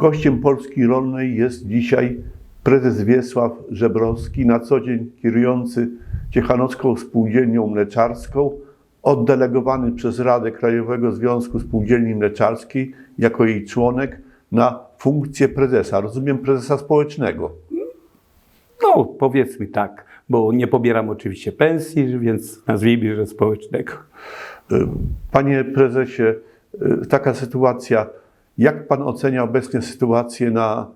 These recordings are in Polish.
Gościem Polski Rolnej jest dzisiaj prezes Wiesław Żebrowski, na co dzień kierujący Ciechanowską Spółdzielnią Mleczarską, oddelegowany przez Radę Krajowego Związku Spółdzielni Mleczarskiej jako jej członek na funkcję prezesa. Rozumiem prezesa społecznego. No, powiedzmy tak, bo nie pobieram oczywiście pensji, więc nazwijmy, że społecznego. Panie prezesie, y, taka sytuacja, jak pan ocenia obecnie sytuację na,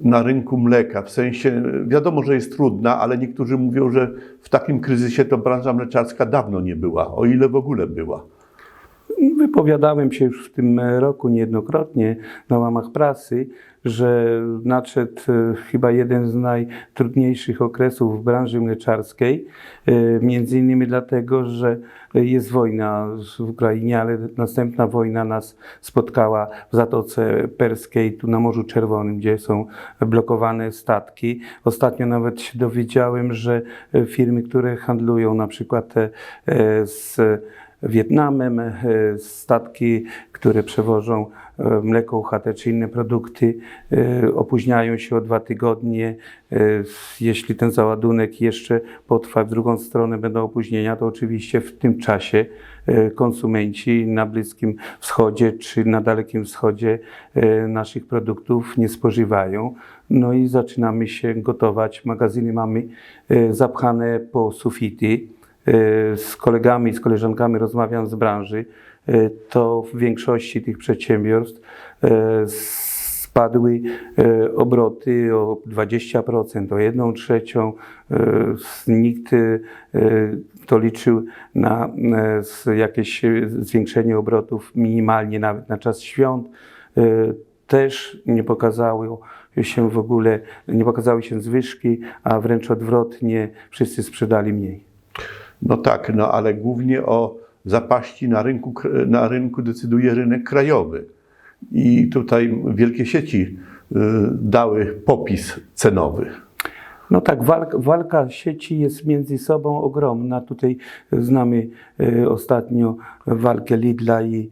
na rynku mleka? W sensie, wiadomo, że jest trudna, ale niektórzy mówią, że w takim kryzysie to branża mleczarska dawno nie była, o ile w ogóle była. Wypowiadałem się już w tym roku niejednokrotnie na łamach prasy, że nadszedł e, chyba jeden z najtrudniejszych okresów w branży mleczarskiej. e, Między innymi dlatego, że jest wojna w Ukrainie, ale następna wojna nas spotkała w Zatoce Perskiej, tu na Morzu Czerwonym, gdzie są blokowane statki. Ostatnio nawet się dowiedziałem, że e, firmy, które handlują na przykład z Wietnamem, e, statki, które przewożą e, mleko UHT czy inne produkty, e, opóźniają się o dwa tygodnie. Jeśli ten załadunek jeszcze potrwa w drugą stronę, będą opóźnienia, to oczywiście w tym czasie konsumenci na Bliskim Wschodzie czy na Dalekim Wschodzie naszych produktów nie spożywają. No i zaczynamy się gotować. Magazyny mamy zapchane po sufity z kolegami, z koleżankami rozmawiam z branży, e, to w większości tych przedsiębiorstw e, spadły obroty o 20%, o 1 trzecią. Nikt to liczył na jakieś zwiększenie obrotów minimalnie nawet na czas świąt. Też nie pokazały się w ogóle, nie pokazały się zwyżki, a wręcz odwrotnie, wszyscy sprzedali mniej. No tak, no ale głównie o zapaści na rynku, na rynku decyduje rynek krajowy. I tutaj wielkie sieci y, dały popis cenowy. No tak, walka, walka sieci jest między sobą ogromna. Tutaj znamy e, ostatnio walkę Lidla i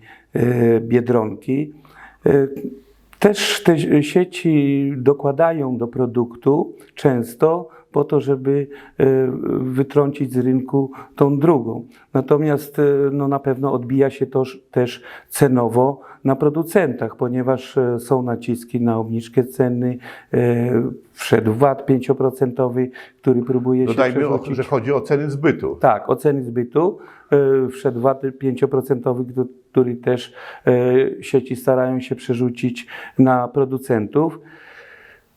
Biedronki. Też te sieci dokładają do produktu często po to, żeby e, wytrącić z rynku tą drugą. Natomiast e, no, na pewno odbija się to też cenowo na producentach, ponieważ e, są naciski na obniżkę ceny. Wszedł VAT 5%, który próbuje się Dodajmy, o, przerzucić. że chodzi o ceny zbytu. Tak, oceny zbytu. e, Wszedł VAT 5%, któ- który też sieci starają się przerzucić na producentów.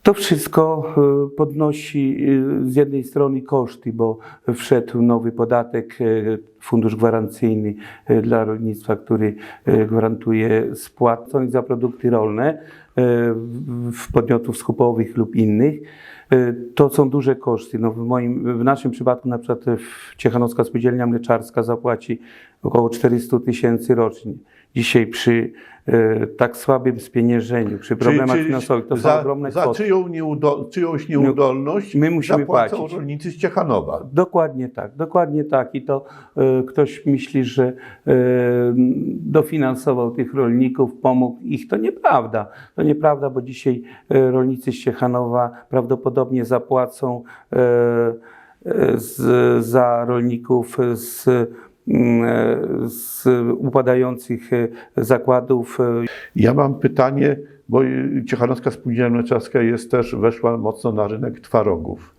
To wszystko e, podnosi e, z jednej strony koszty, bo wszedł nowy podatek, e, fundusz gwarancyjny dla rolnictwa, który gwarantuje spłacone za produkty rolne w- podmiotów skupowych lub innych. To są duże koszty. No w, moim, w naszym przypadku na przykład Ciechanowska Spółdzielnia Mleczarska zapłaci około 400 tysięcy rocznie. Dzisiaj przy e, tak słabym spieniężeniu, przy problemach Czyli- czyli finansowych, to są za, ogromne za kwoty. czyją nieudo, czyjąś nieudolność My musimy zapłacą płacić. rolnicy z Ciechanowa. Dokładnie tak, dokładnie tak. I to e, ktoś myśli, że e, dofinansował tych rolników, pomógł ich. To nieprawda. To nieprawda, bo dzisiaj rolnicy z Ciechanowa prawdopodobnie zapłacą z, za rolników z, z upadających e, zakładów. e, Ja mam pytanie, bo Ciechanowska Spółdzielnia Mleczarska jest też, weszła mocno na rynek twarogów.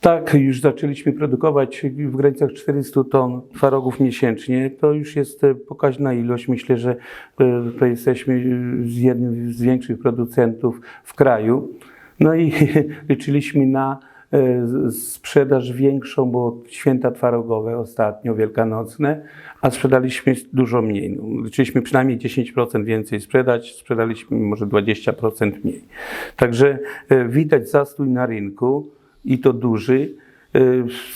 Tak, już zaczęliśmy produkować w granicach 400 ton twarogów miesięcznie. To już jest e, pokaźna ilość. Myślę, że e, to jesteśmy e, z jednym z większych producentów w kraju. No i liczyliśmy na e, sprzedaż większą, bo święta twarogowe ostatnio, wielkanocne, a sprzedaliśmy dużo mniej. No, liczyliśmy przynajmniej 10% więcej sprzedać, sprzedaliśmy może 20% mniej. Także e, widać zastój na rynku i to duży. E,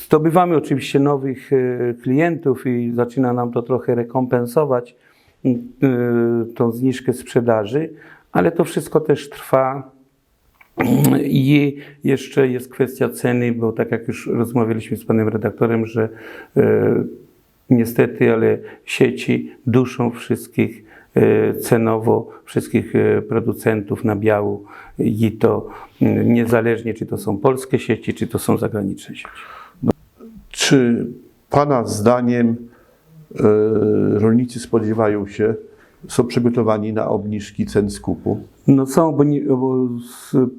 Zdobywamy oczywiście nowych klientów i zaczyna nam to trochę rekompensować tą zniżkę sprzedaży, ale to wszystko też trwa. I jeszcze jest kwestia ceny, bo tak jak już rozmawialiśmy z panem redaktorem, że e, niestety, ale sieci duszą wszystkich e, cenowo wszystkich e, producentów nabiału i to mm, niezależnie czy to są polskie sieci, czy to są zagraniczne sieci. Czy Pana zdaniem e, rolnicy spodziewają się, są przygotowani na obniżki cen skupu? No są, bo, nie, bo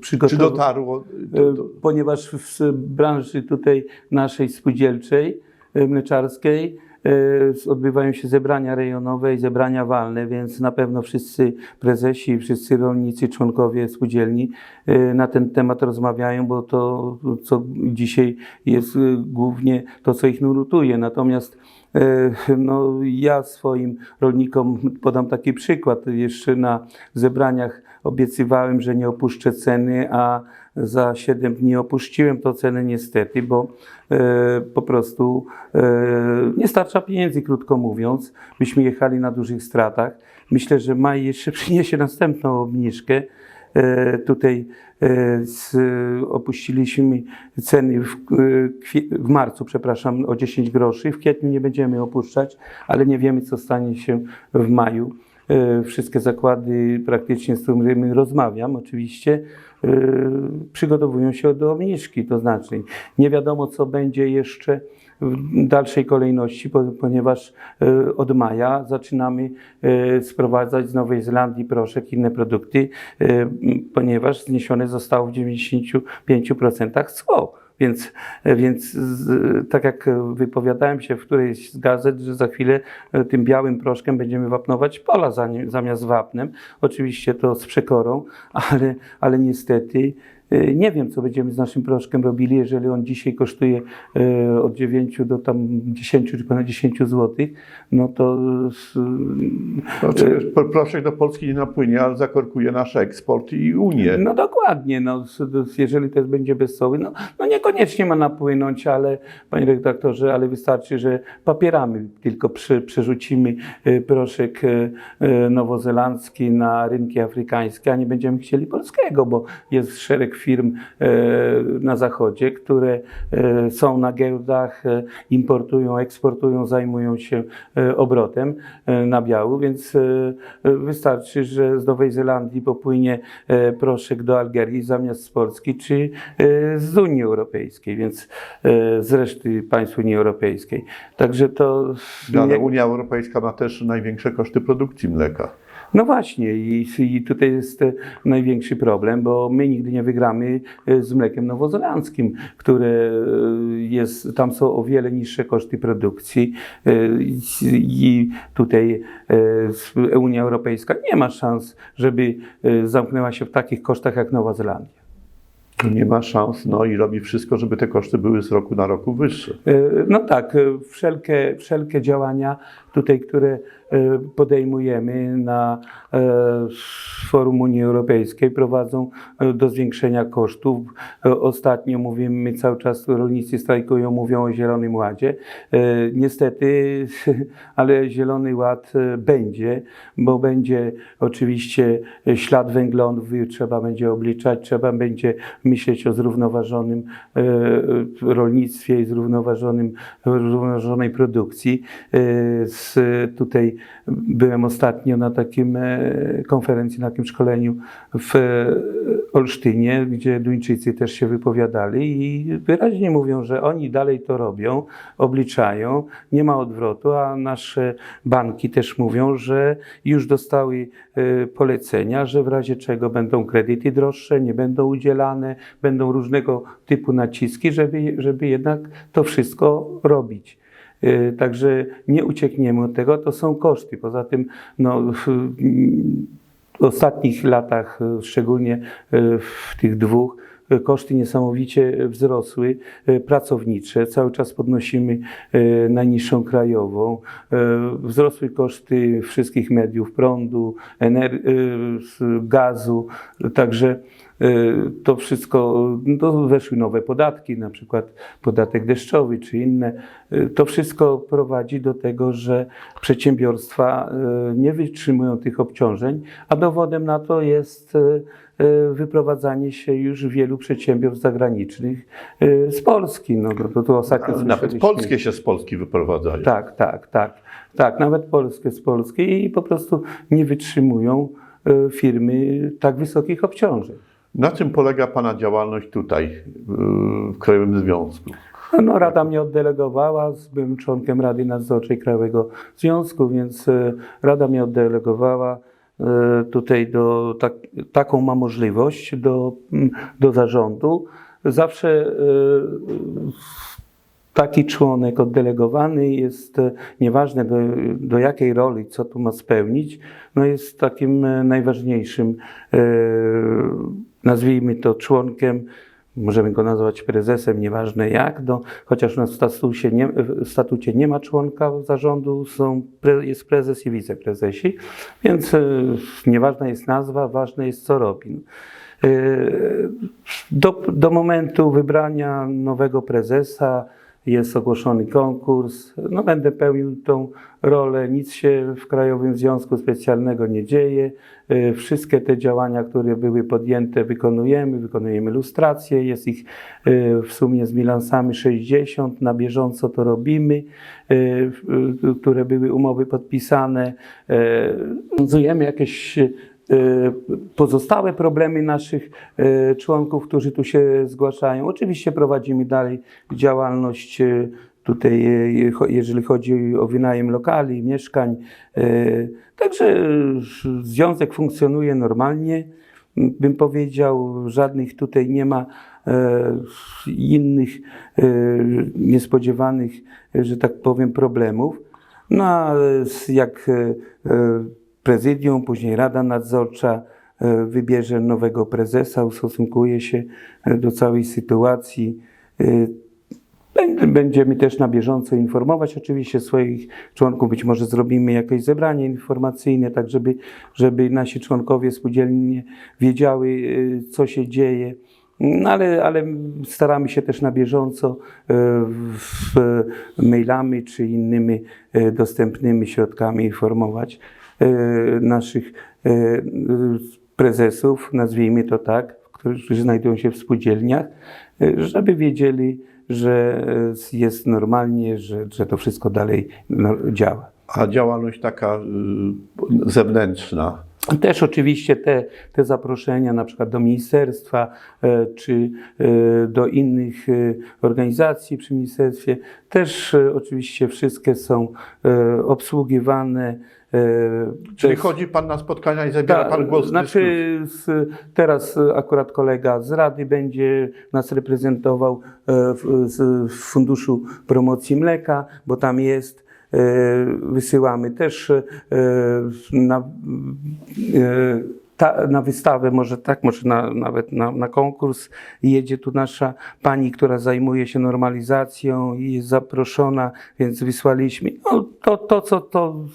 Czy dotarło? Do, do, E, ponieważ w branży tutaj naszej spółdzielczej, e, mleczarskiej, e, odbywają się zebrania rejonowe i zebrania walne, więc na pewno wszyscy prezesi, wszyscy rolnicy, członkowie spółdzielni e, na ten temat rozmawiają, bo to, co dzisiaj jest e, głównie to, co ich nurtuje. Natomiast e, no, ja swoim rolnikom podam taki przykład. Jeszcze na zebraniach obiecywałem, że nie opuszczę ceny, a za 7 dni opuściłem to cenę niestety, bo e, po prostu e, nie starcza pieniędzy, krótko mówiąc. Myśmy jechali na dużych stratach. Myślę, że maj jeszcze przyniesie następną obniżkę. E, tutaj e, opuściliśmy ceny w, e, w marcu, przepraszam, o 10 groszy. W kwietniu nie będziemy opuszczać, ale nie wiemy, co stanie się w maju. Wszystkie zakłady praktycznie, z którymi rozmawiam, oczywiście, przygotowują się do obniżki, to znaczy nie wiadomo, co będzie jeszcze w dalszej kolejności, po- ponieważ e, od maja zaczynamy e, sprowadzać z Nowej Zelandii proszek inne produkty, e, ponieważ zniesione zostało w 95% cło. Więc, więc z, tak jak wypowiadałem się w którejś z gazet, że za chwilę tym białym proszkiem będziemy wapnować pola zamiast wapnem. Oczywiście to z przekorą, ale, ale niestety nie wiem, co będziemy z naszym proszkiem robili, jeżeli on dzisiaj kosztuje e, od 9 do tam 10 czy ponad 10 zł, no to znaczy, pro- proszek do Polski nie napłynie, ale zakorkuje nasz eksport i Unię. No dokładnie, no, jeżeli też będzie bezsoły, no, no niekoniecznie ma napłynąć, ale panie redaktorze, ale wystarczy, że papierami tylko prze, przerzucimy proszek nowozelandzki na rynki afrykańskie, a nie będziemy chcieli polskiego, bo jest szereg firm e, na zachodzie, które e, są na giełdach, e, importują, eksportują, zajmują się obrotem nabiału, więc wystarczy, że z Nowej Zelandii popłynie proszek do Algierii zamiast z Polski czy z Unii Europejskiej, więc z reszty państw Unii Europejskiej. Także to. No, Ale Unia Europejska ma też największe koszty produkcji mleka. No właśnie, i, i tutaj jest e, największy problem, bo my nigdy nie wygramy e, z mlekiem nowozelandzkim, które e, jest, tam są o wiele niższe koszty produkcji i- tutaj Unia Europejska nie ma szans, żeby zamknęła się w takich kosztach jak Nowa Zelandia. Nie ma szans, no i robi wszystko, żeby te koszty były z roku na roku wyższe. No tak, wszelkie, wszelkie działania tutaj, które e, podejmujemy na e, forum Unii Europejskiej prowadzą e, do zwiększenia kosztów. Ostatnio mówimy, cały czas rolnicy strajkują, mówią o Zielonym Ładzie. Niestety, ale Zielony Ład będzie, bo będzie oczywiście ślad węglowy, trzeba będzie obliczać, trzeba będzie myśleć o zrównoważonym rolnictwie i zrównoważonym, zrównoważonej produkcji. Z, tutaj byłem ostatnio na takim e, konferencji, na takim szkoleniu w e, Olsztynie, gdzie Duńczycy też się wypowiadali i wyraźnie mówią, że oni dalej to robią, obliczają, nie ma odwrotu, a nasze banki też mówią, że już dostały e, polecenia, że w razie czego będą kredyty droższe, nie będą udzielane, będą różnego typu naciski, żeby, żeby jednak to wszystko robić. E, Także nie uciekniemy od tego, to są koszty. Poza tym no, w, ostatnich latach, e, szczególnie e, w tych dwóch, koszty niesamowicie wzrosły, pracownicze, cały czas podnosimy najniższą krajową, wzrosły koszty wszystkich mediów, prądu, gazu, także y, to wszystko, no, weszły nowe podatki, na przykład podatek deszczowy czy inne. Y, To wszystko prowadzi do tego, że przedsiębiorstwa y, nie wytrzymują tych obciążeń, a dowodem na to jest y, y, wyprowadzanie się już wielu przedsiębiorstw zagranicznych y, z Polski. No, to, to ostatnio Nawet polskie się z Polski wyprowadzają. Tak, tak, tak. Tak, nawet polskie z Polski i po prostu nie wytrzymują y, firmy tak wysokich obciążeń. Na czym polega Pana działalność tutaj, y, w Krajowym Związku? No, Rada mnie oddelegowała, byłem członkiem Rady Nadzorczej Krajowego Związku, więc e, Rada mnie oddelegowała e, tutaj do, tak, taką ma możliwość do, mm, do zarządu. Zawsze e, taki członek oddelegowany jest, nieważne do, do jakiej roli, co tu ma spełnić, no jest takim najważniejszym, nazwijmy to członkiem, możemy go nazwać prezesem, nieważne jak, no, chociaż na statucie nie, w statucie nie ma członka zarządu, są, jest prezes i wiceprezesi, więc e, nieważna jest nazwa, ważne jest co robi. E, Do, do momentu wybrania nowego prezesa jest ogłoszony konkurs. No, będę pełnił tą rolę. Nic się w Krajowym Związku Specjalnego nie dzieje. E, Wszystkie te działania, które były podjęte, wykonujemy. Wykonujemy lustrację. Jest ich e, w sumie z bilansami 60. Na bieżąco to robimy, w- które były umowy podpisane. Rozwiązujemy jakieś pozostałe problemy naszych e, członków, którzy tu się zgłaszają. Oczywiście prowadzimy dalej działalność e, tutaj, jeżeli chodzi o wynajem lokali, mieszkań. Także związek funkcjonuje normalnie. Bym powiedział, żadnych tutaj nie ma innych niespodziewanych, że tak powiem, problemów. No jak prezydium, później Rada Nadzorcza e, wybierze nowego prezesa, ustosunkuje się e, do całej sytuacji. E, Będ- Będziemy też na bieżąco informować oczywiście swoich członków. Być może zrobimy jakieś zebranie informacyjne, tak żeby, żeby nasi członkowie spółdzielnie wiedziały, co się dzieje. No ale, ale staramy się też na bieżąco mailami czy innymi dostępnymi środkami informować naszych y, y, prezesów, nazwijmy to tak, którzy znajdują się w spółdzielniach, y, żeby wiedzieli, że jest normalnie, że, że to wszystko dalej no, działa. A działalność taka y, zewnętrzna, Też oczywiście te, te zaproszenia na przykład do ministerstwa e, czy e, do innych e, organizacji przy ministerstwie też e, oczywiście wszystkie są e, obsługiwane. E, Czyli chodzi Pan na spotkania i zabiera tak, Pan głos Znaczy, z, teraz akurat kolega z Rady będzie nas reprezentował e, w, z, w Funduszu Promocji Mleka, bo tam jest. e, Wysyłamy też na, ta, na wystawę, może tak, może na, nawet na, na konkurs. Jedzie tu nasza pani, która zajmuje się normalizacją i jest zaproszona, więc wysłaliśmy no, to, to, co to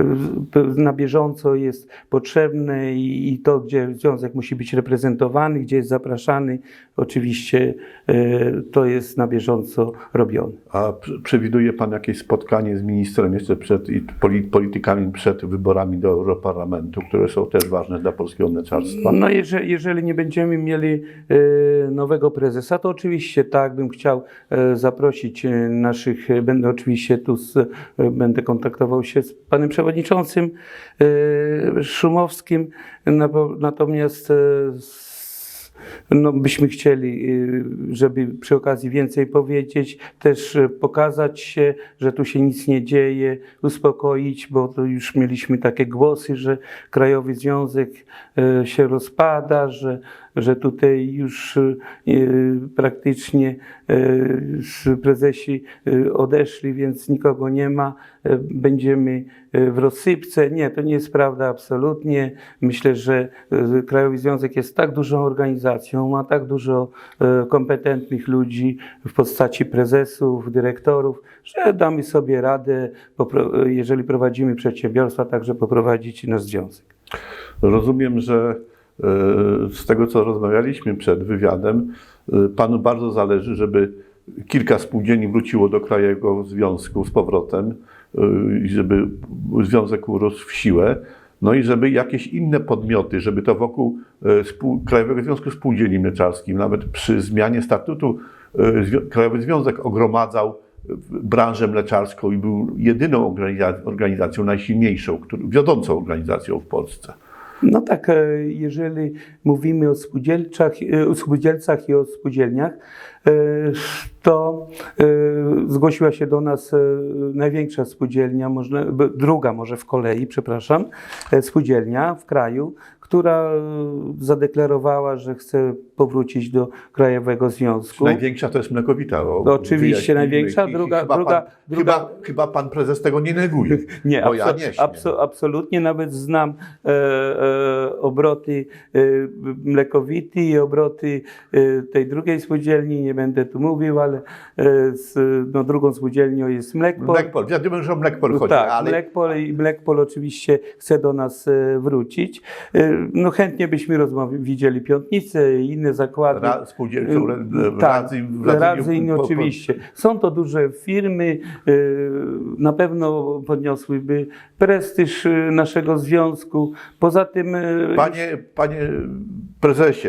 y, y, na bieżąco jest potrzebne i, i to, gdzie związek musi być reprezentowany, gdzie jest zapraszany, oczywiście y, to jest na bieżąco robione. A pr- przewiduje Pan jakieś spotkanie z ministrem jeszcze przed i poli- politykami przed wyborami do Europarlamentu, które są też ważne dla polskiego mleczarstwa? No jeżeli, jeżeli nie będziemy mieli e, nowego prezesa, to oczywiście tak bym chciał e, zaprosić e, naszych, e, będę oczywiście tu z, e, będę kontaktował się z panem przewodniczącym e, Szumowskim, natomiast e, s- no, byśmy chcieli, y, żeby przy okazji więcej powiedzieć, też y, pokazać się, że tu się nic nie dzieje, uspokoić, bo to już mieliśmy takie głosy, że Krajowy Związek y, się rozpada, że, że tutaj już y, praktycznie s- prezesi y, odeszli, więc nikogo nie ma. Będziemy w rozsypce. Nie, to nie jest prawda absolutnie. Myślę, że Krajowy Związek jest tak dużą organizacją, ma tak dużo kompetentnych ludzi w postaci prezesów, dyrektorów, że damy sobie radę, jeżeli prowadzimy przedsiębiorstwa, także poprowadzić nasz związek. Rozumiem, że z tego co rozmawialiśmy przed wywiadem, e, panu bardzo zależy, żeby kilka spółdzielni wróciło do Krajowego Związku z powrotem e, i żeby związek urósł w siłę. No i żeby jakieś inne podmioty, żeby to wokół e, spół, Krajowego Związku Spółdzielni Mleczarskim, nawet przy zmianie statutu, e, Krajowy Związek ogromadzał e, branżę mleczarską i był jedyną organiza- organizacją najsilniejszą, wiodącą organizacją w Polsce. No tak, e, jeżeli mówimy o spółdzielczach, e, o spółdzielcach i o spółdzielniach, e, to zgłosiła się do nas największa spółdzielnia, druga może w kolei, przepraszam, spółdzielnia w kraju, która e, zadeklarowała, że chce powrócić do Krajowego Związku. Największa to jest Mlekowita. o, No oczywiście największa, druga- chyba druga- pan, druga- Chyba, chyba pan prezes tego nie neguje. Nie, bo ja abso- nie abso- absolutnie. Nawet znam e, e, obroty e, mlekowity i obroty e, tej drugiej spółdzielni. Nie będę tu mówił, ale e, z, no, drugą spółdzielnią jest Mlekpol. Mlekpol, wiadomo, że o Mlekpol chodzi, tak, ale Mlekpol i Mlekpol oczywiście chce do nas e, wrócić. E, No chętnie byśmy widzieli Piątnicę i inne zakłady. ra, spółdzielczą Y, tak, Radzyń po- po- oczywiście. Są to duże firmy, y, na pewno podniosłyby prestiż y, naszego związku. Poza tym Panie, panie prezesie,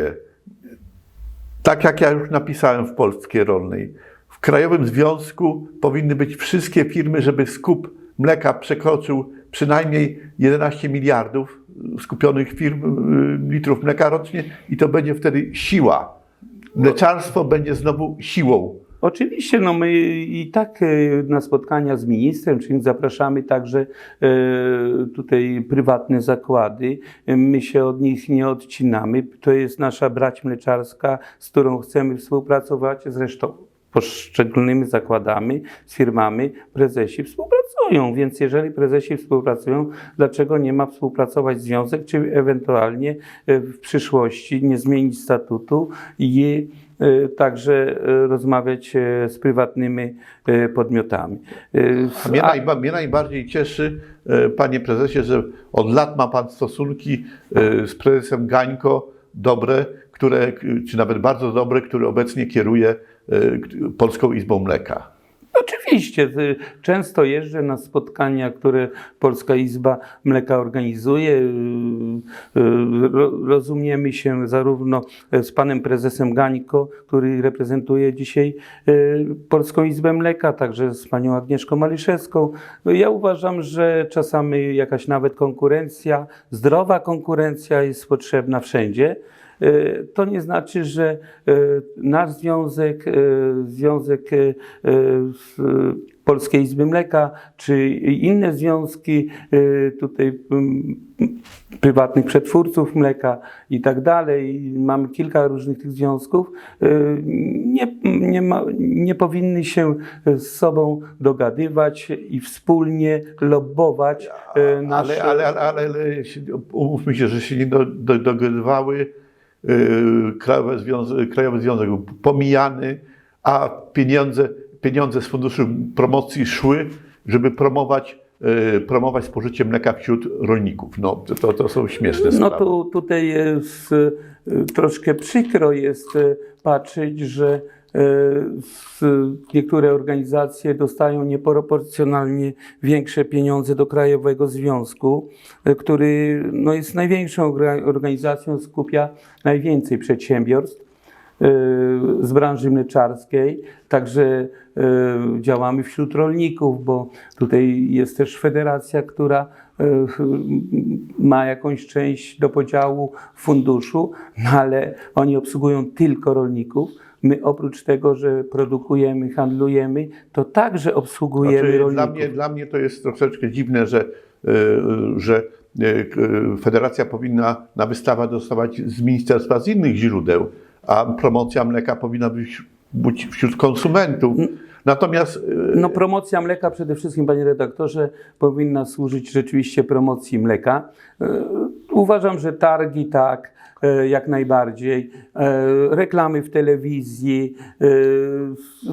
tak jak ja już napisałem w Polskiej Rolnej, w Krajowym Związku powinny być wszystkie firmy, żeby skup mleka przekroczył przynajmniej 11 miliardów skupionych firm y, litrów mleka rocznie i to będzie wtedy siła. Mleczarstwo będzie znowu siłą. Oczywiście, no my i tak e, na spotkania z ministrem, czyli zapraszamy także e, tutaj prywatne zakłady. My się od nich nie odcinamy. To jest nasza brać mleczarska, z którą chcemy współpracować. Zresztą poszczególnymi zakładami, z firmami prezesi współpracują, więc jeżeli prezesi współpracują, dlaczego nie ma współpracować związek, czy ewentualnie e, w przyszłości nie zmienić statutu i e, także e, rozmawiać z prywatnymi podmiotami. E, Mnie, a- najba, mnie najbardziej cieszy, panie prezesie, że od lat ma pan stosunki z prezesem Gańko dobre, które, czy nawet bardzo dobre, który obecnie kieruje Polską Izbą Mleka. Oczywiście, y, często jeżdżę na spotkania, które Polska Izba Mleka organizuje. Y, y, ro- Rozumiemy się zarówno z panem prezesem Gańko, który reprezentuje dzisiaj Polską Izbę Mleka, także z panią Agnieszką Maliszewską. Ja uważam, że czasami jakaś nawet konkurencja, zdrowa konkurencja jest potrzebna wszędzie. E, To nie znaczy, że e, nasz związek, e, Związek z Polskiej Izby Mleka, czy inne związki tutaj prywatnych przetwórców mleka i tak dalej, mamy kilka różnych tych związków, nie, nie, ma, nie powinny się z sobą dogadywać i wspólnie lobbować e, nasze... Ale, ale, ale, ale, ale się- umówmy się, że się nie do, do, dogadywały. E, Krajowy Związek, Krajowy Związek był pomijany, a pieniądze, pieniądze z funduszu promocji szły, żeby promować, e, promować spożycie mleka wśród rolników. No, to, to są śmieszne No sprawy. tu, tutaj jest, e, troszkę przykro jest patrzeć, że niektóre organizacje dostają nieproporcjonalnie większe pieniądze do Krajowego Związku, e, który no, jest największą orga- organizacją, skupia najwięcej przedsiębiorstw e, z branży mleczarskiej, także e, działamy wśród rolników, bo tutaj jest też federacja, która e, ma jakąś część do podziału funduszu, no ale oni obsługują tylko rolników. My oprócz tego, że produkujemy, handlujemy, to także obsługujemy Znaczy, rolników. dla, mnie, dla mnie to jest troszeczkę dziwne, że, e, że e, federacja powinna na wystawę dostawać z ministerstwa z innych źródeł, a promocja mleka powinna być, być wśród konsumentów. Natomiast e, No promocja mleka przede wszystkim, panie redaktorze, powinna służyć rzeczywiście promocji mleka. Uważam, że targi tak, jak najbardziej. E, Reklamy w telewizji, e,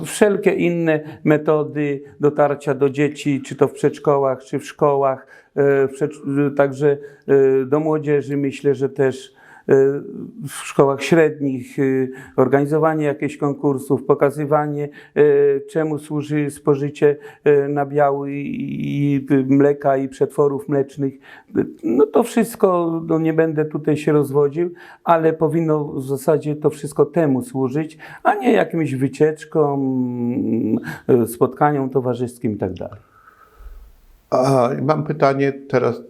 wszelkie inne metody dotarcia do dzieci, czy to w przedszkołach, czy w szkołach, e, także e, do młodzieży myślę, że też w szkołach średnich, y, organizowanie jakichś konkursów, pokazywanie, y, czemu służy spożycie y, nabiału i, mleka i przetworów mlecznych. No to wszystko, no nie będę tutaj się rozwodził, ale powinno w zasadzie to wszystko temu służyć, a nie jakimś wycieczkom, y, spotkaniom towarzyskim i tak. A mam pytanie teraz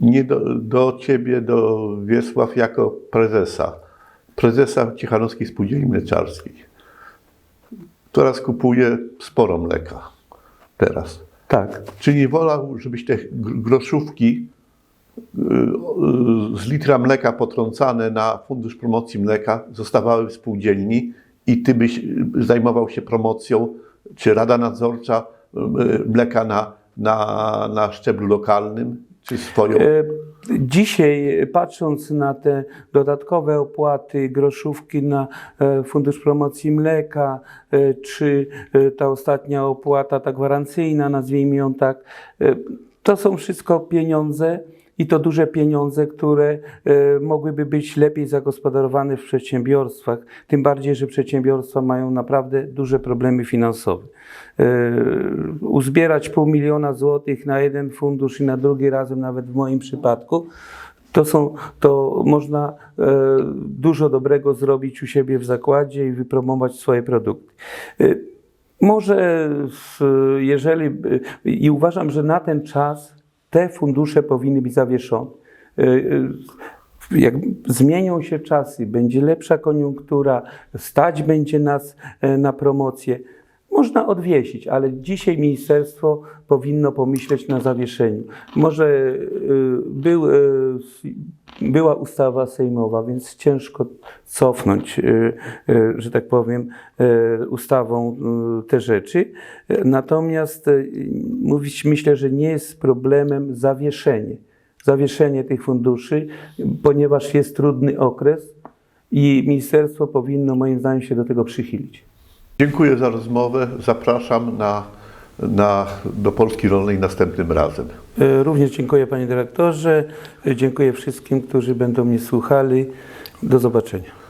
nie do, do ciebie, do Wiesław, jako prezesa. Prezesa Ciechanowskiej Spółdzielni Mleczarskiej. Która skupuje sporo mleka teraz. Tak. Czy nie wolał, żebyś te gr- groszówki y, z litra mleka potrącane na Fundusz Promocji Mleka zostawały w spółdzielni i ty byś y, zajmował się promocją, czy Rada Nadzorcza y, mleka na, na, na szczeblu lokalnym, czy swoją? E, Dzisiaj, patrząc na te dodatkowe opłaty, groszówki na e, Fundusz Promocji Mleka, e, czy ta ostatnia opłata, ta gwarancyjna, nazwijmy ją tak, to są wszystko pieniądze i to duże pieniądze, które e, mogłyby być lepiej zagospodarowane w przedsiębiorstwach. Tym bardziej, że przedsiębiorstwa mają naprawdę duże problemy finansowe. E, Uzbierać pół miliona złotych na jeden fundusz i na drugi razem, nawet w moim przypadku, to, są, to można e, dużo dobrego zrobić u siebie w zakładzie i wypromować swoje produkty. E, może w, jeżeli, i uważam, że na ten czas te fundusze powinny być zawieszone. E, e, Jak zmienią się czasy, będzie lepsza koniunktura, stać będzie nas e, na promocję, można odwiesić, ale dzisiaj ministerstwo powinno pomyśleć na zawieszeniu. Może y, był, y, była ustawa sejmowa, więc ciężko cofnąć, y, y, że tak powiem, y, ustawą te rzeczy. Natomiast mówić, myślę, że nie jest problemem zawieszenie. Zawieszenie tych funduszy, ponieważ jest trudny okres i ministerstwo powinno moim zdaniem się do tego przychylić. Dziękuję za rozmowę. Zapraszam na, na, do Polski Rolnej następnym razem. E, Również dziękuję panie dyrektorze, E, dziękuję wszystkim, którzy będą mnie słuchali. Do zobaczenia.